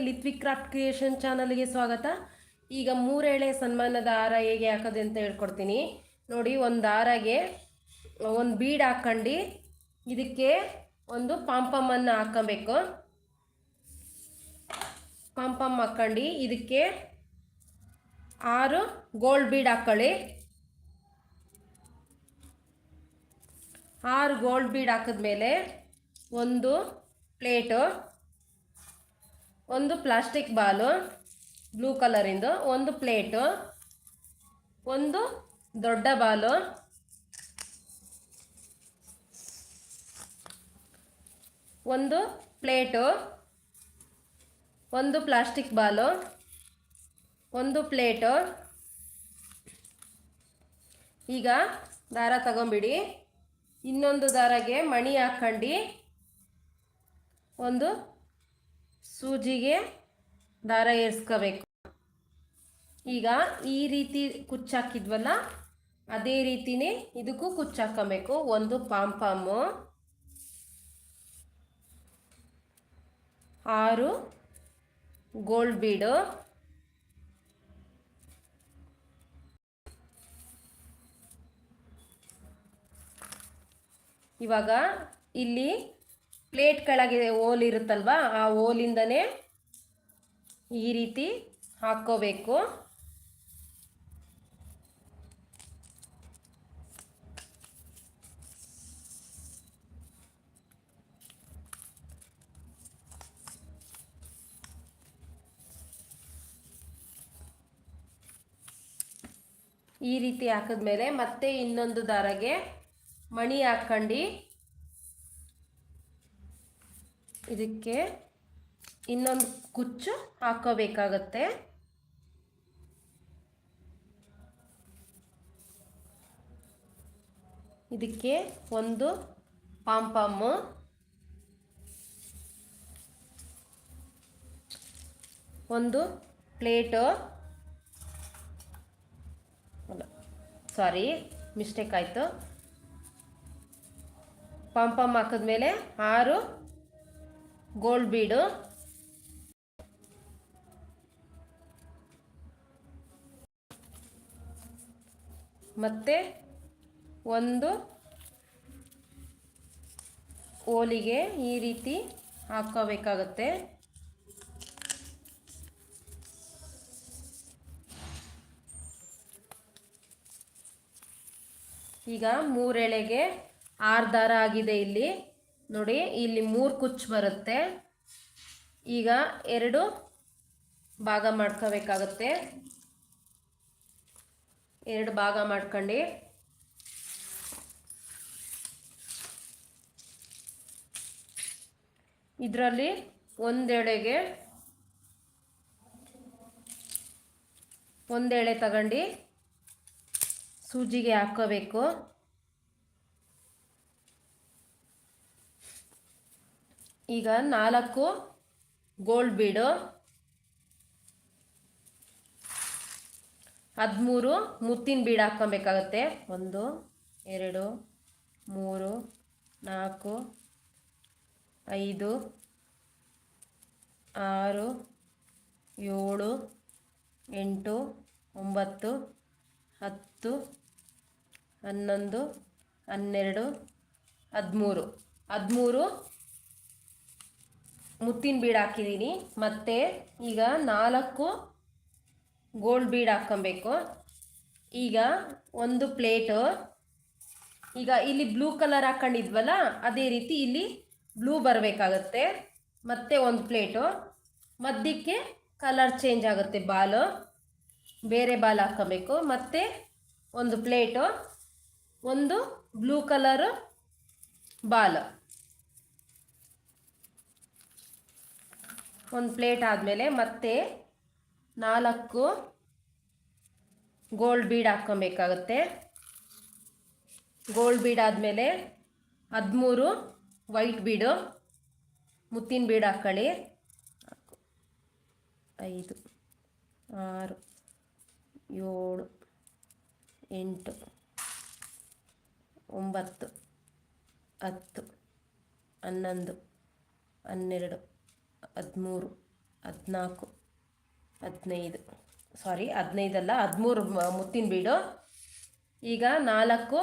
ಲಿತ್ವಿಕ್ craft creation ಚಾನಲ್ಗೆ ಸ್ವಾಗತ. ಈಗ ಮೂರೆಳೆ ಸನ್ಮಾನದ ಹಾರ ಹೇಗೆ ಹಾಕೋದು ಅಂತ ಹೇಳ್ಕೊಡ್ತೀನಿ. ನೋಡಿ, ಒಂದು ಹಾರಗೆ ಒಂದು ಬೀಡ್ ಹಾಕ್ಕೊಂಡು. ಇದಕ್ಕೆ ಒಂದು ಪಾಂಪಮ್ಮನ್ನು ಹಾಕ್ಕೋಬೇಕು. ಪಾಂಪಮ್ ಹಾಕ್ಕೊಂಡು. ಇದಕ್ಕೆ ಆರು ಗೋಲ್ಡ್ ಬೀಡ್ ಹಾಕ್ಕೊಳ್ಳಿ. ಆರು ಗೋಲ್ಡ್ ಬೀಡ್ ಹಾಕಿದ್ಮೇಲೆ ಒಂದು ಪ್ಲೇಟು. ಒಂದು ಪ್ಲಾಸ್ಟಿಕ್ ಬಾಲು ಬ್ಲೂ ಕಲರಿಂದು, ಒಂದು ಪ್ಲೇಟು, ಒಂದು ದೊಡ್ಡ ಬಾಲು. ಒಂದು ಪ್ಲೇಟು, ಒಂದು ಪ್ಲಾಸ್ಟಿಕ್ ಬಾಲು. ಒಂದು ಪ್ಲೇಟು. ಈಗ ದಾರ ತಗೊಂಬಿಡಿ. ಇನ್ನೊಂದು ದಾರಗೆ ಮಣಿ ಹಾಕ್ಕೊಂಡು. ಒಂದು ಸೂಜಿಗೆ ದಾರ ಏರ್ಸ್ಕೋಬೇಕು. ಈಗ ಈ ರೀತಿ ಕುಚ್ಚಾಕಿದ್ವಲ್ಲ, ಅದೇ ರೀತಿನೇ ಇದಕ್ಕೂ ಕುಚ್ಚಾಕಬೇಕು ಒಂದು ಪಾಮ್ ಪಾಂಪಾಮು ಆರು ಗೋಲ್ಡ್ ಬೀಡು. ಇವಾಗ ಇಲ್ಲಿ ಪ್ಲೇಟ್ ಕೆಳಗೆ ಓಲ್ ಇರುತ್ತಲ್ವಾ, ಆ ಓಲಿಂದನೇ ಈ ರೀತಿ ಹಾಕ್ಕೋಬೇಕು. ಈ ರೀತಿ ಹಾಕಿದ್ಮೇಲೆ ಮತ್ತೆ ಇನ್ನೊಂದು ದಾರಗೆ ಮಣಿ ಹಾಕ್ಕೊಂಡು. ಇದಕ್ಕೆ ಇನ್ನೊಂದು ಕುಚ್ಚು ಹಾಕೋಬೇಕಾಗತ್ತೆ. ಇದಕ್ಕೆ ಒಂದು ಪಾಂಪಾಮು ಒಂದು ಪ್ಲೇಟು. ಸಾರಿ, ಮಿಸ್ಟೇಕ್ ಆಯಿತು. ಪಾಂಪಮ್ ಹಾಕಿದ್ಮೇಲೆ ಆರು ಗೋಲ್ಡ್ ಬೀಡು. ಮತ್ತೆ ಒಂದು ಓಲಿಗೆ ಈ ರೀತಿ ಹಾಕೋಬೇಕಾಗತ್ತೆ ಈಗ ಮೂರೆಳೆಗೆ ಆರು ದಾರ ಆಗಿದೆ ಇಲ್ಲಿ. ನೋಡಿ, ಇಲ್ಲಿ ಮೂರು ಕುಚ್ಚು ಬರುತ್ತೆ. ಈಗ ಎರಡು ಭಾಗ ಮಾಡ್ಕೋಬೇಕಾಗತ್ತೆ. ಎರಡು ಭಾಗ ಮಾಡ್ಕೊಂಡು. ಇದರಲ್ಲಿ ಒಂದೆಡೆಗೆ ಒಂದೆಳೆ ತಗೊಂಡು ಸೂಜಿಗೆ ಹಾಕೋಬೇಕು ಈಗ ನಾಲ್ಕು ಗೋಲ್ಡ್ ಬೀಡು ಹದಿಮೂರು ಮುತ್ತಿನ ಬೀಡು ಹಾಕ್ಕೊಬೇಕಾಗತ್ತೆ. ಒಂದು, ಎರಡು, ಮೂರು, ನಾಲ್ಕು, ಐದು, ಆರು, ಏಳು, ಎಂಟು, ಒಂಬತ್ತು, ಹತ್ತು, ಹನ್ನೊಂದು, ಹನ್ನೆರಡು, ಹದಿಮೂರು. ಹದಿಮೂರು ಮುತ್ತಿನ ಬೀಡ್ ಹಾಕಿದ್ದೀನಿ ಮತ್ತು ಈಗ ನಾಲ್ಕು ಗೋಲ್ಡ್ ಬೀಡ್ ಹಾಕ್ಕೊಬೇಕು. ಈಗ ಒಂದು ಪ್ಲೇಟು. ಈಗ ಇಲ್ಲಿ ಬ್ಲೂ ಕಲರ್ ಹಾಕ್ಕೊಂಡಿದ್ವಲ್ಲ ಅದೇ ರೀತಿ ಇಲ್ಲಿ ಬ್ಲೂ ಬರಬೇಕಾಗತ್ತೆ. ಮತ್ತು ಒಂದು ಪ್ಲೇಟು. ಮಧ್ಯಕ್ಕೆ ಕಲರ್ ಚೇಂಜ್ ಆಗುತ್ತೆ ಬಾಲು. ಬೇರೆ ಬಾಲ್ ಹಾಕ್ಕೋಬೇಕು. ಮತ್ತು ಒಂದು ಪ್ಲೇಟು. ಒಂದು ಬ್ಲೂ ಕಲರು ಬಾಲ್. ಒಂದು ಪ್ಲೇಟ್ ಆದಮೇಲೆ ಮತ್ತೆ ನಾಲ್ಕು ಗೋಲ್ಡ್ ಬೀಡ್ ಹಾಕ್ಕೊಬೇಕಾಗತ್ತೆ. ಗೋಲ್ಡ್ ಬೀಡ್ ಆದಮೇಲೆ ಹದಿಮೂರು ವೈಟ್ ಬೀಡು, ಮುತ್ತಿನ ಬೀಡ್ ಹಾಕ್ಕೊಳ್ಳಿ ಐದು, ಆರು, ಏಳು, ಎಂಟು, ಒಂಬತ್ತು, ಹತ್ತು, ಹನ್ನೊಂದು, ಹನ್ನೆರಡು. ಹದಿಮೂರು, ಹದಿನಾಲ್ಕು, ಹದಿನೈದು. ಸಾರಿ ಹದಿನೈದಲ್ಲ ಹದಿಮೂರು ಮುತ್ತಿನ ಬೀಡು. ಈಗ ನಾಲ್ಕು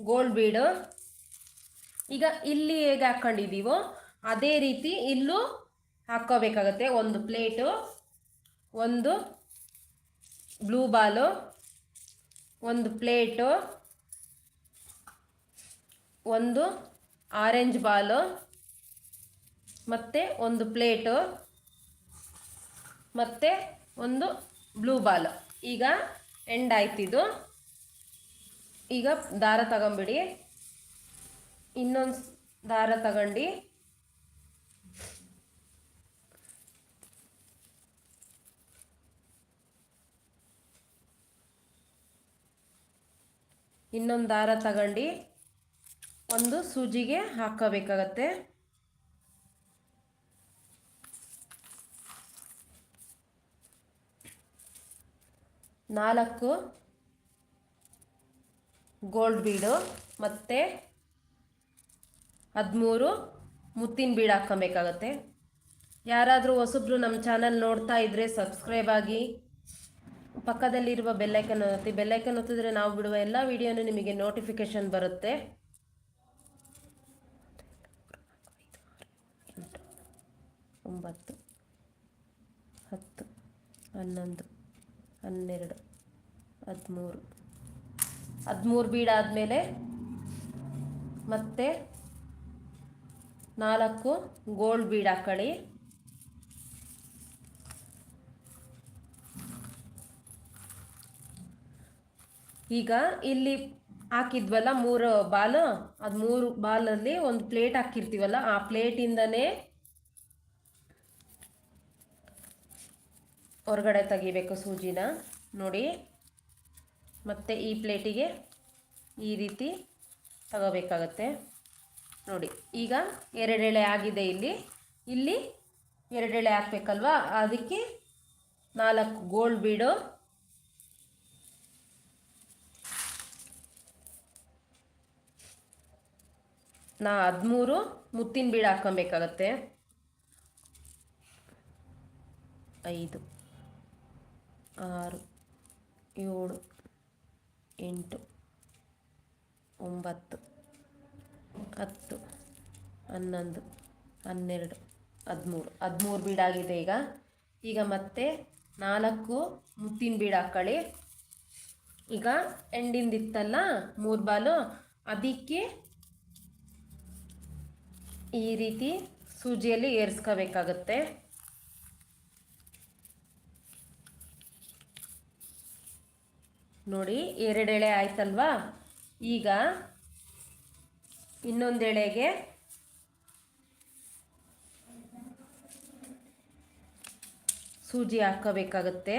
ಗೋಲ್ಡ್ ಬೀಡು. ಈಗ ಇಲ್ಲಿ ಹೇಗೆ ಹಾಕ್ಕೊಂಡಿದ್ದೀವೋ ಅದೇ ರೀತಿ ಇಲ್ಲೂ ಹಾಕ್ಕೋಬೇಕಾಗತ್ತೆ. ಒಂದು ಪ್ಲೇಟು, ಒಂದು ಬ್ಲೂ ಬಾಲು, ಒಂದು ಪ್ಲೇಟು, ಒಂದು ಆರೆಂಜ್ ಬಾಲು. ಮತ್ತು ಒಂದು ಪ್ಲೇಟು, ಮತ್ತು ಒಂದು ಬ್ಲೂ ಬಾಲ್. ಈಗ ಎಂಡ್ ಆಯ್ತಿದು ಈಗ ದಾರ ತಗೊಂಬಿಡಿ. ಇನ್ನೊಂದು ದಾರ ತಗೊಂಡು. ಇನ್ನೊಂದು ದಾರ ತಗೊಂಡು. ಒಂದು ಸೂಜಿಗೆ ಹಾಕೋಬೇಕಾಗತ್ತೆ ನಾಲ್ಕು ಗೋಲ್ಡ್ ಬೀಡು, ಮತ್ತು ಹದಿಮೂರು ಮುತ್ತಿನ ಬೀಡು ಹಾಕ್ಕೊಬೇಕಾಗತ್ತೆ. ಯಾರಾದರೂ ಹೊಸಬ್ರು ನಮ್ಮ ಚಾನಲ್ ನೋಡ್ತಾ ಇದ್ದರೆ ಸಬ್ಸ್ಕ್ರೈಬ್ ಆಗಿ, ಪಕ್ಕದಲ್ಲಿರುವ ಬೆಲ್ಲೈಕನ್ ಒತ್ತಿ ಬೆಲ್ಲೈಕನ್ ಒತ್ತಿದ್ರೆ ನಾವು ಬಿಡುವ ಎಲ್ಲ ವಿಡಿಯೋನು ನಿಮಗೆ ನೋಟಿಫಿಕೇಷನ್ ಬರುತ್ತೆ. ಒಂಬತ್ತು, ಹತ್ತು, ಹನ್ನೊಂದು ಹನ್ನೆರಡು, ಹದಿಮೂರು. ಹದಿಮೂರು ಬೀಡಾದಮೇಲೆ ಮತ್ತೆ ನಾಲ್ಕು ಗೋಲ್ಡ್ ಬೀಡ್ ಹಾಕೊಳ್ಳಿ. ಈಗ ಇಲ್ಲಿ ಹಾಕಿದ್ವಲ್ಲ ಮೂರು ಬಾಲ್ ಅದು ಮೂರು ಬಾಲಲ್ಲಿ ಒಂದು ಪ್ಲೇಟ್ ಹಾಕಿರ್ತೀವಲ್ಲ, ಆ ಪ್ಲೇಟಿಂದನೇ ಹೊರಗಡೆ ತೆಗಿಬೇಕು ಸೂಜಿನ. ನೋಡಿ. ಮತ್ತು ಈ ಪ್ಲೇಟಿಗೆ ಈ ರೀತಿ ತಗೋಬೇಕಾಗತ್ತೆ. ನೋಡಿ, ಈಗ ಎರಡೆಳೆ ಆಗಿದೆ ಇಲ್ಲಿ. ಇಲ್ಲಿ ಎರಡೆಳೆ ಹಾಕ್ಬೇಕಲ್ವಾ? ಅದಕ್ಕೆ ನಾಲ್ಕು ಗೋಲ್ಡ್ ಬೀಡು. ನಾ ಹದಿಮೂರು ಮುತ್ತಿನ ಬೀಡು ಹಾಕ್ಕೊಬೇಕಾಗತ್ತೆ. ಐದು. ಆರು, ಏಳು, ಎಂಟು, ಒಂಬತ್ತು, ಹತ್ತು, ಹನ್ನೊಂದು, ಹನ್ನೆರಡು, ಹದಿಮೂರು. ಹದಿಮೂರು ಬೀಡಾಗಿದೆ ಈಗ. ಈಗ ಮತ್ತೆ ನಾಲ್ಕು ಮುತ್ತಿನ ಬೀಡ ಹಾಕ್ಕೊಳ್ಳಿ ಈಗ ಎಂಡಿಂದಿತ್ತಲ್ಲ ಮೂರು ಬಾಲು. ಅದಕ್ಕೆ ಈ ರೀತಿ ಸೂಜಿಯಲ್ಲಿ ಏರಿಸ್ಕೋಬೇಕಾಗತ್ತೆ. ನೋಡಿ ಎರಡೆಳೆ ಆಯ್ತಲ್ವಾ? ಈಗ ಇನ್ನೊಂದೆಳೆಗೆ ಸೂಜಿ ಹಾಕೋಬೇಕಾಗತ್ತೆ.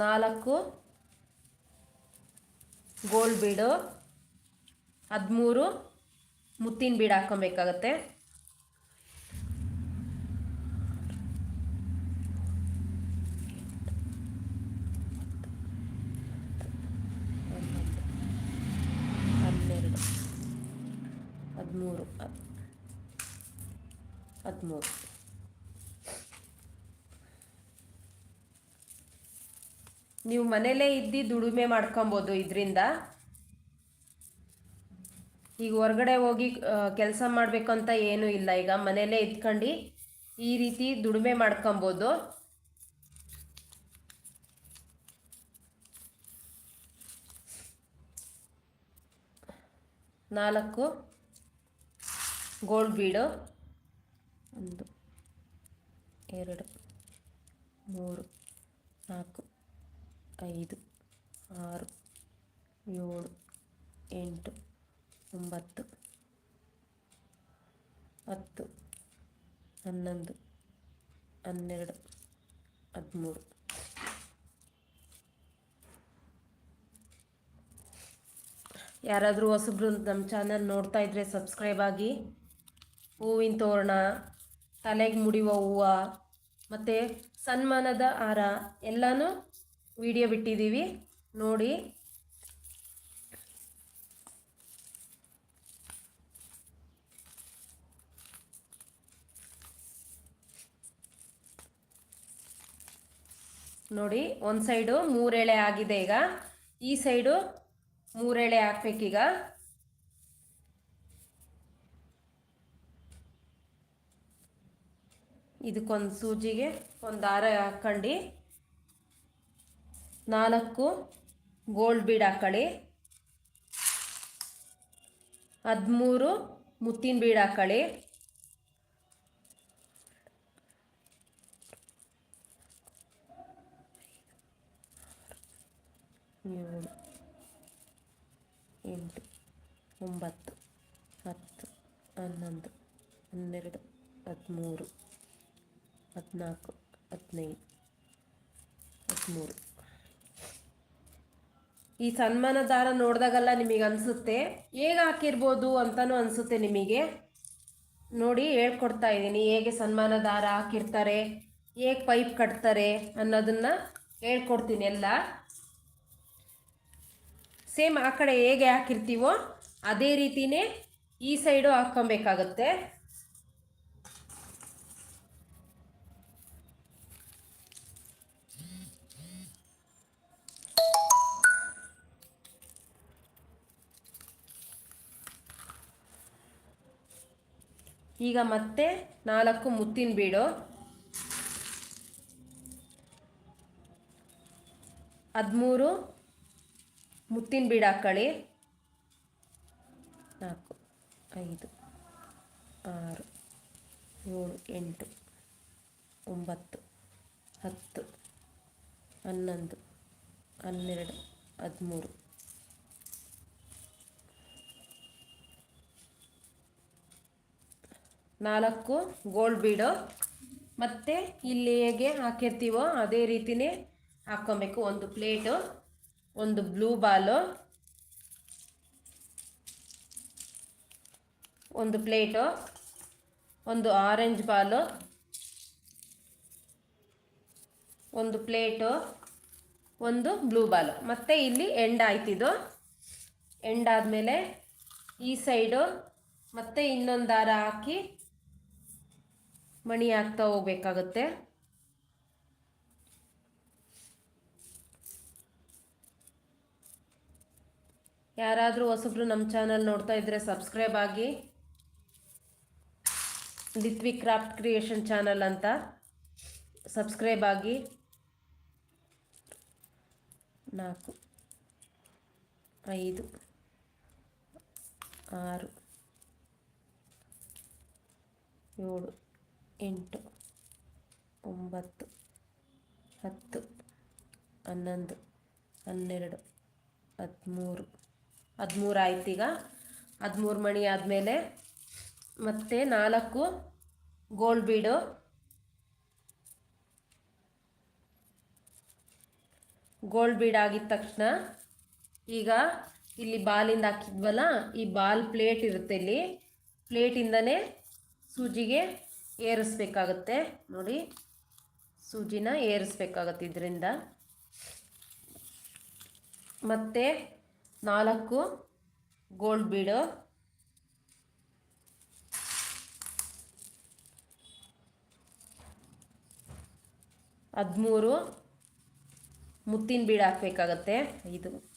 ನಾಲ್ಕು ಗೋಲ್ಡ್ ಬೀಡು ಹದಿಮೂರು ಮುತ್ತಿನ ಬೀಡು ಹಾಕೊಬೇಕಾಗತ್ತೆ ಹನ್ನೆರಡು ಹದಿಮೂರು. ಹದಿಮೂರು. ನೀವು ಮನೇಲೇ ಇದ್ದು ದುಡಿಮೆ ಮಾಡ್ಕೊಬೋದು ಇದರಿಂದ. ಈಗ ಹೊರಗಡೆ ಹೋಗಿ ಕೆಲಸ ಮಾಡಬೇಕು ಅಂತ ಏನೂ ಇಲ್ಲ. ಈಗ ಮನೇಲೇ ಇದ್ಕೊಂಡು ಈ ರೀತಿ ದುಡಿಮೆ ಮಾಡ್ಕೊಬೋದು. ನಾಲ್ಕು. Gold bead. ಒಂದು, ಎರಡು, ಮೂರು, ನಾಲ್ಕು, ಐದು, ಆರು, ಏಳು, ಎಂಟು, ಒಂಬತ್ತು, ಹತ್ತು, ಹನ್ನೊಂದು, ಹನ್ನೆರಡು, ಹದಿಮೂರು. ಯಾರಾದರೂ ಹೊಸಬ್ರು ನಮ್ಮ ಚಾನಲ್ ನೋಡ್ತಾ ಇದ್ರೆ ಸಬ್ಸ್ಕ್ರೈಬ್ ಆಗಿ. ಹೂವಿನ ತೋರಣ, ತಲೆಗೆ ಮುಡಿಯುವ ಹೂವು ಮತ್ತು ಸನ್ಮಾನದ ಹಾರ ಎಲ್ಲನೂ ವಿಡಿಯೋ ಬಿಟ್ಟಿದ್ದೀವಿ ನೋಡಿ. ನೋಡಿ, ಒಂದು ಸೈಡು ಮೂರೆಳೆ ಆಗಿದೆ ಈಗ. ಈ ಸೈಡು ಮೂರೆಳೆ ಹಾಕ್ಬೇಕೀಗ. ಇದಕ್ಕೊಂದು ಸೂಜಿಗೆ ಒಂದು ದಾರ ಹಾಕ್ಕೊಂಡು. ನಾಲ್ಕು ಗೋಲ್ಡ್ ಬೀಡ್ ಹಾಕೊಳ್ಳಿ ಹದಿಮೂರು ಮುತ್ತಿನ ಬೀಡ್ ಹಾಕೊಳ್ಳಿ ಏಳು, ಎಂಟು, ಒಂಬತ್ತು, ಹತ್ತು, ಹನ್ನೊಂದು, ಹನ್ನೆರಡು, ಹದಿಮೂರು. ಹದಿನಾಲ್ಕು, ಹದಿನೈದು, ಹದಿಮೂರು. ಈ ಸನ್ಮಾನ ದಾರ ನೋಡಿದಾಗೆಲ್ಲ ನಿಮಗೆ ಅನಿಸುತ್ತೆ, ಹೇಗೆ ಹಾಕಿರ್ಬೋದು ಅಂತಲೂ ಅನಿಸುತ್ತೆ ನಿಮಗೆ. ನೋಡಿ, ಹೇಳ್ಕೊಡ್ತಾ ಇದ್ದೀನಿ, ಹೇಗೆ ಸನ್ಮಾನ ದಾರ ಹಾಕಿರ್ತಾರೆ, ಹೇಗೆ ಪೈಪ್ ಕಟ್ತಾರೆ ಅನ್ನೋದನ್ನು ಹೇಳ್ಕೊಡ್ತೀನಿ ಎಲ್ಲ. ಸೇಮ್ ಆ ಕಡೆ ಹೇಗೆ ಹಾಕಿರ್ತೀವೋ, ಅದೇ ರೀತಿಯೇ ಈ ಸೈಡು ಹಾಕ್ಕೊಬೇಕಾಗತ್ತೆ. ಈಗ ಮತ್ತೆ ನಾಲ್ಕು ಮುತ್ತಿನ ಬೀಡು. ಹದಿಮೂರು ಮುತ್ತಿನ ಬೀಡು ಹಾಕ್ಕೊಳ್ಳಿ ನಾಲ್ಕು, ಐದು, ಆರು, ಏಳು, ಎಂಟು, ಒಂಬತ್ತು, ಹತ್ತು, ಹನ್ನೊಂದು, ಹನ್ನೆರಡು, ಹದಿಮೂರು. ನಾಲ್ಕು ಗೋಲ್ಡ್ ಬೀಡು. ಮತ್ತು ಇಲ್ಲಿ ಹೇಗೆ ಹಾಕಿರ್ತೀವೋ ಅದೇ ರೀತಿಯೇ ಹಾಕ್ಕೊಬೇಕು. ಒಂದು ಪ್ಲೇಟು, ಒಂದು ಬ್ಲೂ ಬಾಲು, ಒಂದು ಪ್ಲೇಟು, ಒಂದು ಆರೆಂಜ್ ಬಾಲು, ಒಂದು ಪ್ಲೇಟು, ಒಂದು ಬ್ಲೂ ಬಾಲು. ಮತ್ತು ಇಲ್ಲಿ ಎಂಡ್ ಆಯ್ತಿದ್ದು ಎಂಡ್ ಆದಮೇಲೆ ಈ ಸೈಡು, ಮತ್ತೆ ಇನ್ನೊಂದು ದಾರ ಹಾಕಿ ಮಣಿ ಹಾಕ್ತಾ ಹೋಗ್ಬೇಕಾಗತ್ತೆ. ಯಾರಾದರೂ ಹೊಸಬ್ರು ನಮ್ಮ ಚಾನಲ್ ನೋಡ್ತಾ ಇದ್ದರೆ ಸಬ್ಸ್ಕ್ರೈಬ್ ಆಗಿ. ಲಿತ್ವಿ ಕ್ರಾಫ್ಟ್ ಕ್ರಿಯೇಷನ್ ಚಾನಲ್ ಅಂತ ಸಬ್ಸ್ಕ್ರೈಬ್ ಆಗಿ. ನಾಲ್ಕು, ಐದು, ಆರು, ಏಳು ಎಂಟು, ಒಂಬತ್ತು, ಹತ್ತು, ಹನ್ನೊಂದು, ಹನ್ನೆರಡು, ಹದಿಮೂರು. ಹದಿಮೂರು ಆಯ್ತು ಈಗ. ಹದಿಮೂರು ಮಣಿ ಆದಮೇಲೆ ಮತ್ತೆ ನಾಲ್ಕು ಗೋಲ್ಡ್ ಬೀಡು. ಗೋಲ್ಡ್ ಬೀಡ್ ಆಗಿದ ತಕ್ಷಣ ಈಗ ಇಲ್ಲಿ ಬಾಲಿಂದ ಹಾಕಿದ್ವಲ್ಲ, ಈ ಬಾಲ್ ಪ್ಲೇಟ್ ಇರುತ್ತೆ ಇಲ್ಲಿ. ಪ್ಲೇಟಿಂದನೇ ಸೂಜಿಗೆ ಏರಿಸ್ಬೇಕಾಗತ್ತೆ. ನೋಡಿ, ಸೂಜಿನ ಏರಿಸ್ಬೇಕಾಗತ್ತೆ ಇದರಿಂದ. ಮತ್ತು ನಾಲ್ಕು ಗೋಲ್ಡ್ ಬೀಡು. ಹದಿಮೂರು ಮುತ್ತಿನ ಬೀಡು ಹಾಕಬೇಕಾಗತ್ತೆ. ಐದು,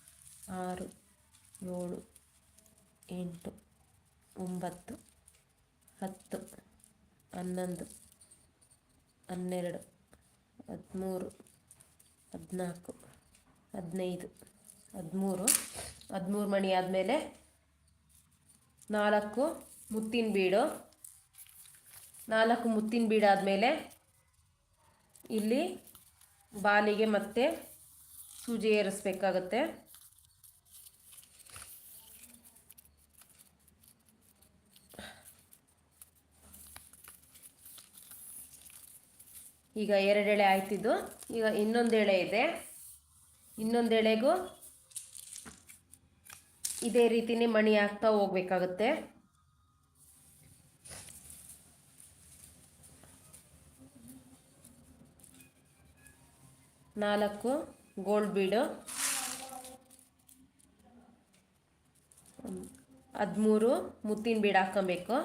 ಆರು, ಏಳು, ಎಂಟು, ಒಂಬತ್ತು, ಹತ್ತು. ಹನ್ನೊಂದು, ಹನ್ನೆರಡು, ಹದಿಮೂರು, ಹದಿನಾಲ್ಕು, ಹದಿನೈದು, ಹದಿಮೂರು ಹದಿಮೂರು ಮಣಿ ಆದಮೇಲೆ ನಾಲ್ಕು ಮುತ್ತಿನ ಬೀಡು, ನಾಲ್ಕು ಮುತ್ತಿನ ಬೀಡಾದಮೇಲೆ ಇಲ್ಲಿ ಬಾಲಿಗೆ ಮತ್ತೆ ಸೂಜಿ ಏರಿಸ್ಬೇಕಾಗತ್ತೆ. ಈಗ ಎರಡೆಳೆ ಆಯ್ತಿದ್ದು. ಈಗ ಇನ್ನೊಂದು ಎಳೆ ಇದೆ. ಇನ್ನೊಂದು ಎಳೆಗೂ ಇದೇ ರೀತಿನೇ ಮಣಿ ಹಾಕ್ತಾ ಹೋಗಬೇಕಾಗುತ್ತೆ. ನಾಲ್ಕು ಗೋಲ್ಡ್ ಬೀಡು. ಹದಿಮೂರು ಮುತ್ತಿನ ಬೀಡು ಹಾಕ್ಕೊಬೇಕು.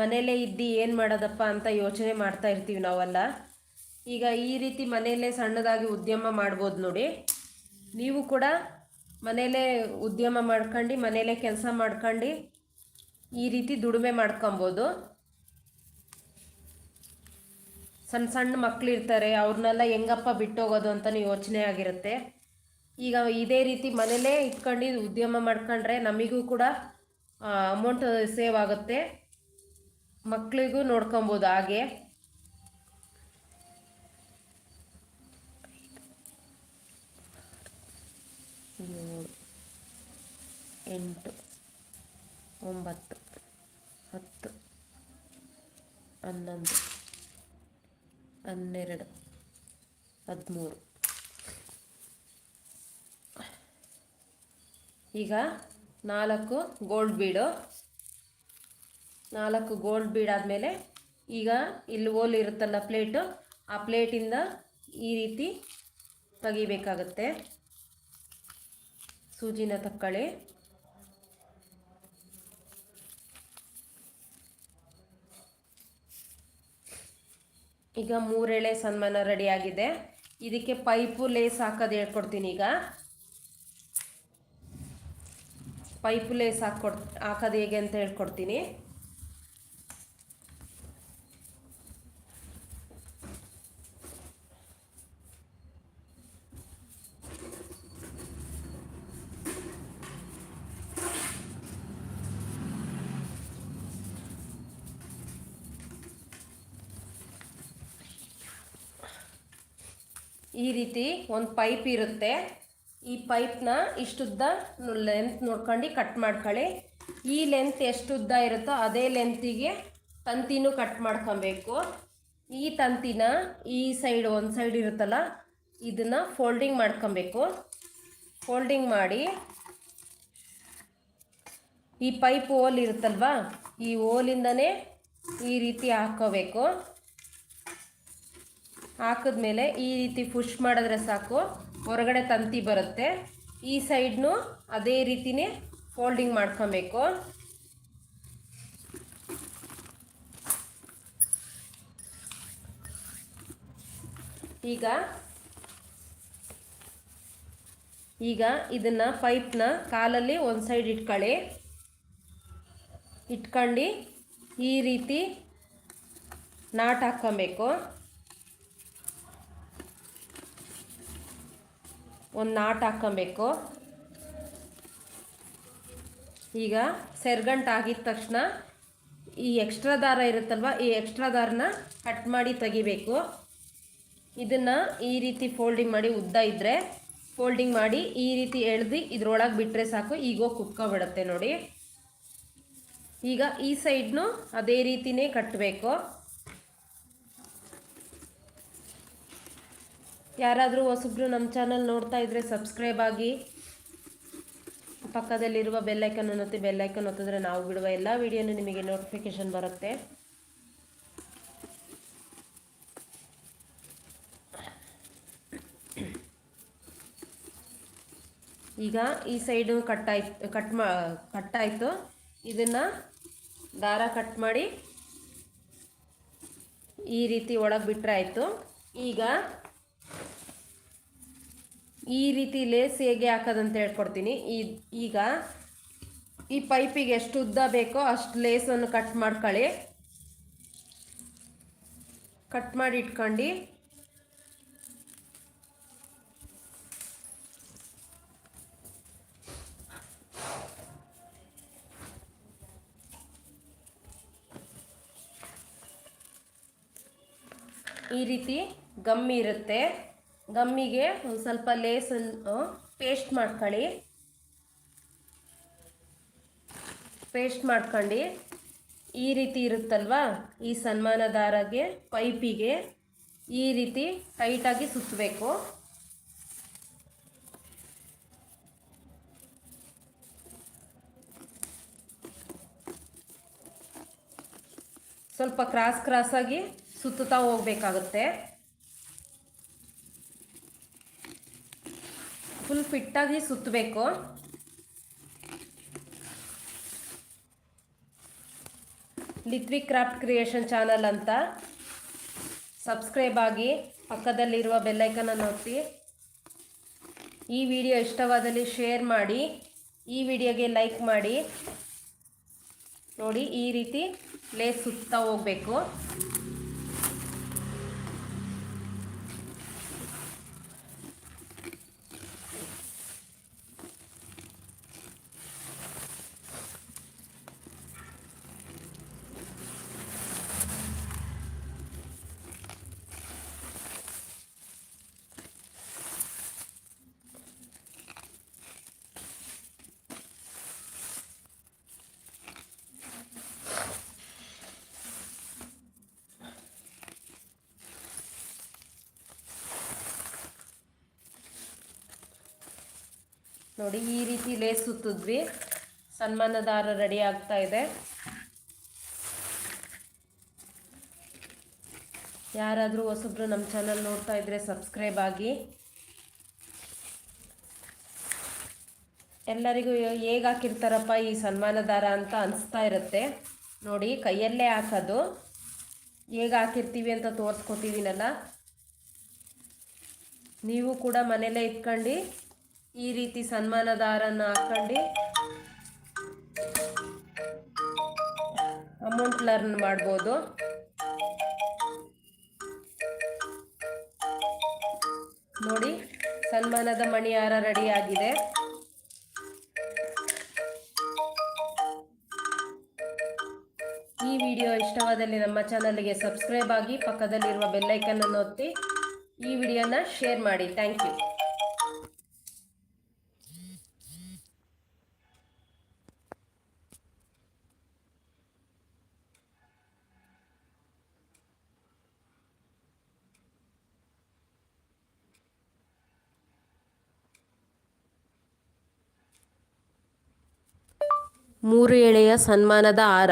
ಮನೇಲೇ ಇದ್ದು ಏನು ಮಾಡೋದಪ್ಪ ಅಂತ ಯೋಚನೆ ಮಾಡ್ತಾ ಇರ್ತೀವಿ ನಾವೆಲ್ಲ. ಈಗ ಈ ರೀತಿ ಮನೆಯಲ್ಲೇ ಸಣ್ಣದಾಗಿ ಉದ್ಯಮ ಮಾಡ್ಬೋದು ನೋಡಿ. ನೀವು ಕೂಡ ಮನೆಯಲ್ಲೇ ಉದ್ಯಮ ಮಾಡ್ಕೊಂಡು ಮನೆಯಲ್ಲೇ ಕೆಲಸ ಮಾಡ್ಕೊಂಡು ಈ ರೀತಿ ದುಡಿಮೆ ಮಾಡ್ಕೊಬೋದು. ಸಣ್ಣ ಸಣ್ಣ ಮಕ್ಕಳು ಇರ್ತಾರೆ ಅವ್ರನ್ನೆಲ್ಲ ಹೆಂಗಪ್ಪ ಬಿಟ್ಟೋಗೋದು ಅಂತಲೂ ಯೋಚನೆ ಆಗಿರುತ್ತೆ. ಈಗ ಇದೇ ರೀತಿ ಮನೇಲೇ ಇಟ್ಕೊಂಡು ಉದ್ಯಮ ಮಾಡ್ಕೊಂಡ್ರೆ ನಮಗೂ ಕೂಡ ಅಮೌಂಟ್ ಸೇವ್ ಆಗುತ್ತೆ. ಮಕ್ಕಳಿಗೂ ನೋಡ್ಕೊಬೋದು ಹಾಗೆ. ಏಳು ಎಂಟು ಒಂಬತ್ತು ಹತ್ತು ಹನ್ನೊಂದು ಹನ್ನೆರಡು ಹದಿಮೂರು. ಈಗ ನಾಲ್ಕು ಗೋಲ್ಡ್ ಬೀಡು ನಾಲ್ಕು ಗೋಲ್ಡ್ ಬೀಡ್ ಆದಮೇಲೆ ಈಗ ಇಲ್ಲಿ ಓಲ್ ಇರುತ್ತಲ್ಲ ಪ್ಲೇಟು ಆ ಪ್ಲೇಟಿಂದ ಈ ರೀತಿ ತೆಗಿಬೇಕಾಗತ್ತೆ. ಸೂಜಿನ ತಕ್ಕಳಿ. ಈಗ ಮೂರೆಳೆ ಸನ್ಮಾನ ರೆಡಿಯಾಗಿದೆ ಇದಕ್ಕೆ ಪೈಪು ಲೇಸ್ ಹಾಕೋದು ಹೇಳ್ಕೊಡ್ತೀನಿ ಈಗ. ಪೈಪು ಲೇಸ್ ಹಾಕ್ಕೊಡ್ ಹಾಕೋದು ಹೇಗೆ ಅಂತ ಹೇಳ್ಕೊಡ್ತೀನಿ. ಈ ರೀತಿ ಒಂದು ಪೈಪ್ ಇರುತ್ತೆ. ಈ ಪೈಪ್ನ ಇಷ್ಟುದ್ದ ಲೆಂತ್ ನೋಡ್ಕೊಂಡು ಕಟ್ ಮಾಡ್ಕೊಳ್ಳಿ. ಈ ಲೆಂತ್ ಎಷ್ಟು ಉದ್ದ ಇರುತ್ತೋ ಅದೇ ಲೆಂತಿಗೆ ತಂತಿನೂ ಕಟ್ ಮಾಡ್ಕೊಬೇಕು. ಈ ತಂತಿನ ಈ ಸೈಡ್ ಒಂದು ಸೈಡ್ ಇರುತ್ತಲ್ಲ, ಇದನ್ನು ಫೋಲ್ಡಿಂಗ್ ಮಾಡ್ಕೊಬೇಕು. ಫೋಲ್ಡಿಂಗ್ ಮಾಡಿ ಈ ಪೈಪ್ ಓಲ್ ಇರುತ್ತಲ್ವಾ, ಈ ಓಲಿಂದನೇ ಈ ರೀತಿ ಹಾಕ್ಕೋಬೇಕು ಹಾಕಿದ್ಮೇಲೆ ಈ ರೀತಿ ಪುಷ್ ಮಾಡಿದ್ರೆ ಸಾಕು. ಹೊರಗಡೆ ತಂತಿ ಬರುತ್ತೆ. ಈ ಸೈಡ್ನು ಅದೇ ರೀತಿನೇ ಫೋಲ್ಡಿಂಗ್ ಮಾಡ್ಕೊಬೇಕು. ಈಗ ಈಗ ಇದನ್ನು ಪೈಪ್ನ ಕಾಲಲ್ಲಿ ಒಂದು ಸೈಡ್ ಇಟ್ಕೊಳ್ಳಿ. ಇಟ್ಕೊಂಡು ಈ ರೀತಿ ನಾಟ್ ಹಾಕ್ಕೊಬೇಕು. ಒಂದು ನಾಟ್ ಹಾಕ್ಕೊಬೇಕು ಈಗ ಸೆರ್ಗಂಟ್ ಆಗಿದ ತಕ್ಷಣ ಈ ಎಕ್ಸ್ಟ್ರಾ ದಾರ ಇರುತ್ತಲ್ವ, ಈ ಎಕ್ಸ್ಟ್ರಾ ದಾರನ ಕಟ್ ಮಾಡಿ ತೆಗಿಬೇಕು. ಇದನ್ನು ಈ ರೀತಿ ಫೋಲ್ಡಿಂಗ್ ಮಾಡಿ ಉದ್ದ ಇದ್ದರೆ ಫೋಲ್ಡಿಂಗ್ ಮಾಡಿ ಈ ರೀತಿ ಎಳ್ದು ಇದ್ರೊಳಗೆ ಬಿಟ್ಟರೆ ಸಾಕು, ಈಗ ಕುತ್ಕೊಬಿಡುತ್ತೆ ನೋಡಿ. ಈಗ ಈ ಸೈಡ್ನು ಅದೇ ರೀತಿಯೇ ಕಟ್ಟಬೇಕು ಯಾರಾದರೂ ಹೊಸಬ್ರು ನಮ್ಮ ಚಾನಲ್ ನೋಡ್ತಾ ಇದ್ದರೆ ಸಬ್ಸ್ಕ್ರೈಬ್ ಆಗಿ ಪಕ್ಕದಲ್ಲಿರುವ ಬೆಲ್ಲೈಕನ್ ಒತ್ತಿ ಬೆಲ್ಲೈಕನ್ ಒತ್ತಿದ್ರೆ ನಾವು ಬಿಡುವ ಎಲ್ಲ ವಿಡಿಯೋನು ನಿಮಗೆ ನೋಟಿಫಿಕೇಶನ್ ಬರುತ್ತೆ. ಈಗ ಈ ಸೈಡು ಕಟ್ಟಾಯ್ತು, ಕಟ್ ಮಾ, ಕಟ್ಟಾಯಿತು. ಇದನ್ನು ದಾರ ಕಟ್ ಮಾಡಿ ಈ ರೀತಿ ಒಳಗೆ ಬಿಟ್ಟರೆ ಆಯಿತು. ಈಗ ಈ ರೀತಿ ಲೇಸ್ ಹೇಗೆ ಹಾಕೋದಂತ ಹೇಳ್ಕೊಡ್ತೀನಿ. ಈ, ಈಗ ಈ ಪೈಪಿಗೆ ಎಷ್ಟು ಉದ್ದ ಬೇಕೋ ಅಷ್ಟು ಲೇಸನ್ನು ಕಟ್ ಮಾಡ್ಕೊಳ್ಳಿ. ಕಟ್ ಮಾಡಿ ಇಟ್ಕೊಂಡು ಈ ರೀತಿ ಗಮ್ಮಿ ಇರುತ್ತೆ. ಗಮ್ಮಿಗೆ ಒಂದು ಸ್ವಲ್ಪ ಲೇಸನ್ನು ಪೇಸ್ಟ್ ಮಾಡ್ಕೊಳ್ಳಿ. ಪೇಸ್ಟ್ ಮಾಡ್ಕೊಂಡು ಈ ರೀತಿ ಇರುತ್ತಲ್ವಾ? ಈ ಸನ್ಮಾನ ದಾರಗೆ ಪೈಪಿಗೆ ಈ ರೀತಿ ಟೈಟಾಗಿ ಸುತ್ತಬೇಕು. ಸ್ವಲ್ಪ ಕ್ರಾಸ್ ಕ್ರಾಸಾಗಿ ಸುತ್ತುತ್ತಾ ಹೋಗಬೇಕಾಗುತ್ತೆ. ಫುಲ್ ಫಿಟ್ಟಾಗಿ ಸುತ್ತಬೇಕು. ಲಿತ್ವಿ ಕ್ರಾಫ್ಟ್ ಕ್ರಿಯೇಷನ್ ಚಾನಲ್ ಅಂತ. ಸಬ್ಸ್ಕ್ರೈಬ್ ಆಗಿ ಪಕ್ಕದಲ್ಲಿರುವ ಬೆಲ್ಲೈಕನನ್ನು ಒತ್ತಿ. ಈ ವಿಡಿಯೋ ಇಷ್ಟವಾದಲ್ಲಿ ಶೇರ್ ಮಾಡಿ. ಈ ವಿಡಿಯೋಗೆ ಲೈಕ್ ಮಾಡಿ. ನೋಡಿ ಈ ರೀತಿ ಲೇಸ್ ಸುತ್ತಾ ಹೋಗಬೇಕು. ನೋಡಿ, ಈ ರೀತಿ ಲೇಸ್ ಸುತ್ತಿದ್ವಿ. ಸನ್ಮಾನ ದಾರ ರೆಡಿ ಆಗ್ತಾ ಇದೆ. ಯಾರಾದರೂ ಹೊಸಬ್ರು ನಮ್ಮ ಚಾನಲ್ ನೋಡ್ತಾ ಇದ್ರೆ ಸಬ್ಸ್ಕ್ರೈಬ್ ಆಗಿ. ಎಲ್ಲರಿಗೂ ಹೇಗೆ ಹಾಕಿರ್ತಾರಪ್ಪ ಈ ಸನ್ಮಾನ ದಾರ ಅಂತ ಅನಿಸ್ತಾ ಇರುತ್ತೆ. ನೋಡಿ, ಕೈಯಲ್ಲೇ ಹಾಕೋದು. ಹೇಗೆ ಹಾಕಿರ್ತೀವಿ ಅಂತ ತೋರಿಸ್ಕೊಟ್ಟಿದ್ದೀನಲ್ಲ ನೀವು ಕೂಡ ಮನೇಲೇ ಇಟ್ಕೊಂಡು. ಈ ರೀತಿ ಸನ್ಮಾನ ದಾರನ ಹಾಕೊಂಡು ಅಮೌಂಟ್ ಲರ್ನ್ ಮಾಡ್ಬೋದು. ನೋಡಿ, ಸನ್ಮಾನದ ಮಣಿಹಾರ ರೆಡಿ ಆಗಿದೆ. ಈ ವಿಡಿಯೋ ಇಷ್ಟವಾದಲ್ಲಿ ನಮ್ಮ ಚಾನಲ್ಗೆ ಸಬ್ಸ್ಕ್ರೈಬ್ ಆಗಿ ಪಕ್ಕದಲ್ಲಿರುವ ಬೆಲ್ಲೈಕನ್ ಅನ್ನು ಒತ್ತಿ ಈ ವಿಡಿಯೋನ ಶೇರ್ ಮಾಡಿ. ಥ್ಯಾಂಕ್ ಯು ಮೂರು ಎಳೆಯ ಸನ್ಮಾನದ ಆರ.